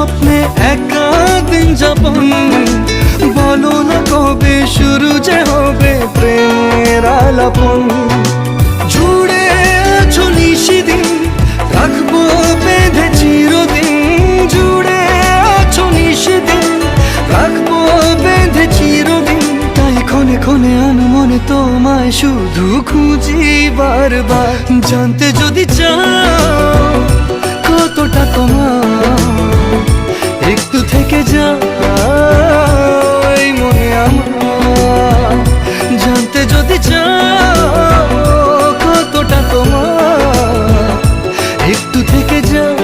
স্বপ্নে একা দিন যাপন। বলো না কবে শুরু যে হবে প্রেমের আলাপন। জুড়ে আছো নিশিদিন রাখব বেঁধে চিরদিন। জুড়ে আছো নিশিদিন রাখব বেঁধে চিরদিন। তাই ক্ষণে ক্ষণে আনমনে তোমায় শুধু খুঁজি বারবার। জানতে যদি চাও আমার। জানতে যদি চাও কতটা তোমার একটু থেকে যাও